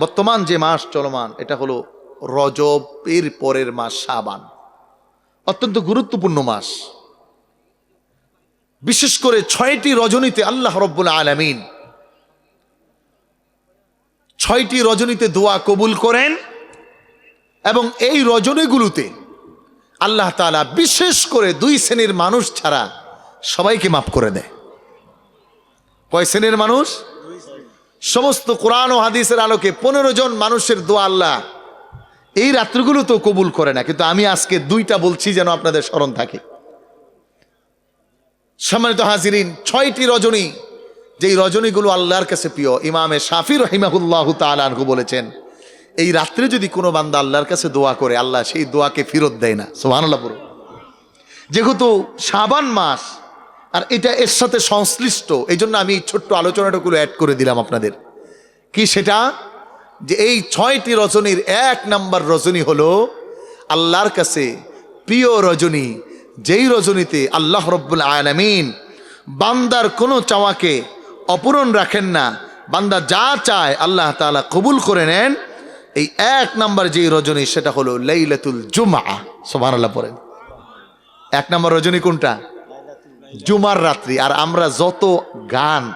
বর্তমান যে মাস চলমান, এটা হলো রজবের পরের মাস শাবান। অত্যন্ত গুরুত্বপূর্ণ মাস। বিশেষ করে ছয়টি রজনীতে আল্লাহ রব্বুল আলামিন ছয়টি রজনীতে দোয়া কবুল করেন এবং এই রজনীগুলোতে আল্লাহ তাআলা বিশেষ করে দুই শ্রেণির মানুষ ছাড়া সবাইকে মাফ করে দেয়। কয় শ্রেণির মানুষ? সমস্ত কোরআন ও হাদিসের আলোকে পনেরো জন মানুষের দোয়া আল্লাহ। এই রাত্রিগুলো তো কবুল করে না, কিন্তু আমি আজকে দুইটা বলছি যেন আপনাদের স্মরণ থাকে। সম্মানিত হাজিরিন, ছয়টি রজনী, যেই রজনীগুলো আল্লাহর কাছে প্রিয়, ইমামে শাফি রহিমাহুল্লাহ তালু বলেছেন, এই রাত্রে যদি কোনো বান্দা আল্লাহর কাছে দোয়া করে, আল্লাহ সেই দোয়াকে ফেরত দেয় না। সোহানুল্লাহ যেহেতু সাবান মাস আর এটা এর সাথে সংশ্লিষ্ট এই জন্য আমি ছোট্ট আলোচনাটাগুলো অ্যাড করে দিলাম আপনাদের। কি সেটা? যে এই ছয়টি রজনীর এক নাম্বার রজনী হলো আল্লাহর কাছে প্রিয় রজনী, যেই রজনীতে আল্লাহ রব্বুল আলামিন বান্দার কোনো চাওয়াকে অপূরণ রাখেন না, বান্দা যা চায় আল্লাহ তাআলা কবুল করে নেন। এই এক নাম্বার যেই রজনী, সেটা হলো লাইলাতুল জুমা সোভান আল্লাহ পড়েন। এক নাম্বার রজনী কোনটা? জুমার রাত্রি, আর আমরা যত গান,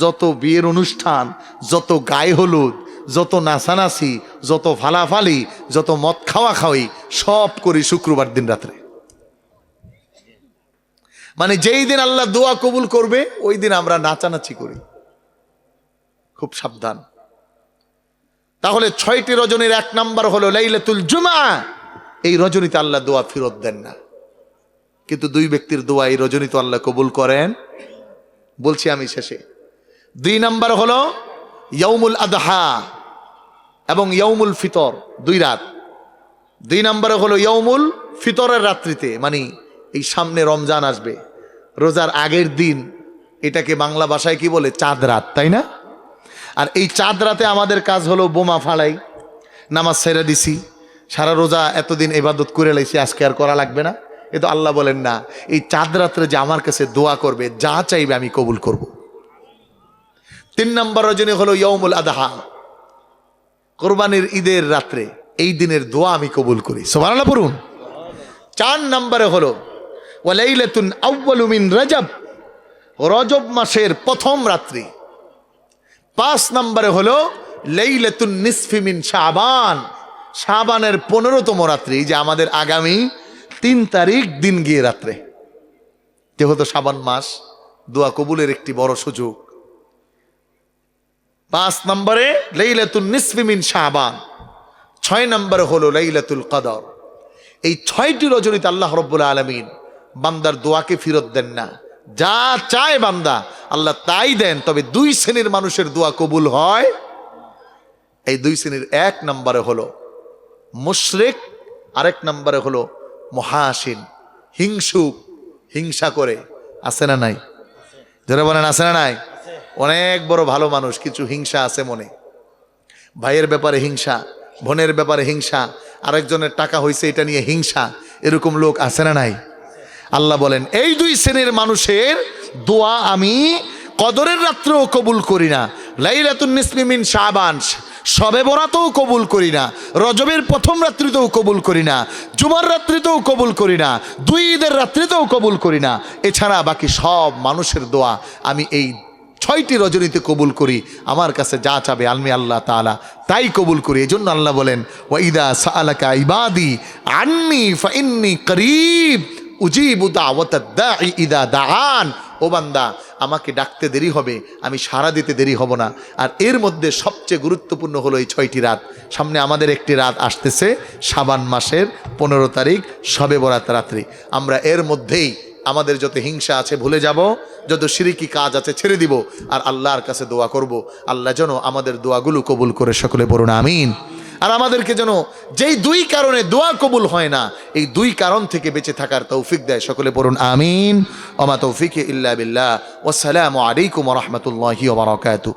যত বিয়ের অনুষ্ঠান, যত গায়ে হলুদ, যত নাচানাচি, যত ফালাফালি, যত মদ খাওয়া খাওয়াই সব করি শুক্রবার দিন রাত্রে। মানে যেই দিন আল্লাহ দোয়া কবুল করবে, ওই দিন আমরা নাচানাচি করি। খুব সাবধান। তাহলে ছয়টি রজনীর এক নাম্বার হলো লাইলাতুল জুমা। এই রজনীতে আল্লাহ দোয়া ফেরত দেন না। কিন্তু দুই ব্যক্তির দোয়া এই রজনী তো আল্লাহ কবুল করেন। বলছি আমি শেষে। দুই নাম্বার হলো ইয়ৌমুল আদহা এবং ইয়ৌমুল ফিতর, দুই রাত। দুই নাম্বারে হলো ইয়ৌমুল ফিতরের রাত্রিতে মানে এই সামনে রমজান আসবে। রোজার আগের দিন, এটাকে বাংলা ভাষায় কি বলে? চাঁদ রাত, তাই না? আর এই চাঁদ রাতে আমাদের কাজ হলো বোমা ফালাই, নামাজ ছেড়ে দিছি। সারা রোজা এতদিন এবাদত করে লাইছি, আজকে আর করা লাগবে না। এ তো আল্লাহ বলেন না, এই চাঁদ রাত্রে যে আমার কাছে দোয়া করবে, যা চাইবে আমি কবুল করব। তিন নম্বর রজনী হলো ইয়ৌমুল আদাহা, কোরবানির ঈদের রাত্রে এই দিনের দোয়া আমি কবুল করি। সোমানাল্লাহ পড়ুন। চার নম্বরে হলো, ওয়ালাইলাতুন আউ্বালু মিন রজব রজব মাসের প্রথম রাত্রি। পাঁচ নম্বরে হলো, লাইলাতুন নিসফি মিন শাবান, শাবানের পনেরোতম রাত্রি যে আমাদের আগামী তিন তারিখ দিন গিয়ে রাত্রে। যেহেতু শাবান মাস, দোয়া কবুলের একটি বড় সুযোগ। পাঁচ নম্বরে লাইলাতুল নিসফিমিন শাহবান। ছয় নম্বরে হলো লাইলাতুল কদর। এই ছয়টি রজনীতে আল্লাহ রব্বুল আলমিন বান্দার দোয়াকে ফেরত দেন না। যা চায় বান্দা, আল্লাহ তাই দেন। তবে দুই শ্রেণির মানুষের দোয়া কবুল হয়। এই দুই শ্রেণির এক নম্বরে হলো মুশরেক, আরেক নম্বরে হলো মহাসিন হিংসুক হিংসা করে, আছে না নাই? যারা বলেন, আছে না নাই? অনেক বড় ভালো মানুষ, কিছু হিংসা আছে মনে। ভাইয়ের ব্যাপারে হিংসা, বোনের ব্যাপারে হিংসা, আরেকজনের টাকা হয়েছে এটা নিয়ে হিংসা, এরকম লোক আছে না নাই? আল্লাহ বলেন, এই দুই শ্রেণির মানুষের দোয়া আমি কদরের রাত্রেও কবুল করি না। লাইলাতুন নিসলিমিন শাবান। সবে বরাতেও কবুল করি না, রজবের প্রথম রাত্রিতেও কবুল করি না, জুমার রাত্রিতেও কবুল করি না, দুই ঈদের রাত্রিতেও কবুল করি না, এছাড়া বাকি সব মানুষের দোয়া আমি এই ছয়টি রজনীতে কবুল করি, আমার কাছে যা চাবে আলমি আল্লাহ তালা তাই কবুল করি এই জন্য আল্লাহ বলেন ওয়াইদা সালাকা ইবাদি আন্নি ফাইন্নি করিব, উজিবু দাওয়াতাদ-দাঈ ইদা ও বান্দা, আমাকে ডাকতে দেরি হবে, আমি সারা দিতে দেরি হব না। আর এর মধ্যে সবচেয়ে গুরুত্বপূর্ণ হলো এই ছয়টি রাত। সামনে আমাদের একটি রাত আসতেছে সাবান মাসের পনেরো তারিখ, সবে বরাত রাত্রি। আমরা এর মধ্যেই আমাদের যত হিংসা আছে ভুলে যাব, যত সিরিকি কাজ আছে ছেড়ে দিব, আর আল্লাহর কাছে দোয়া করব। আল্লাহ যেন আমাদের দোয়াগুলো কবুল করে সকলে বলুন আমিন। আর আমাদেরকে যেন যেই দুই কারণে দোয়া কবুল হয় না, এই দুই কারণ থেকে বেঁচে থাকার তৌফিক দেয়। সকলে পড়ুন, আমিন। অমা তৌফিক ইল্লা বিল্লাহ। ওসালামু আলাইকুম রহমতুল্লাহি ওবরাকাতু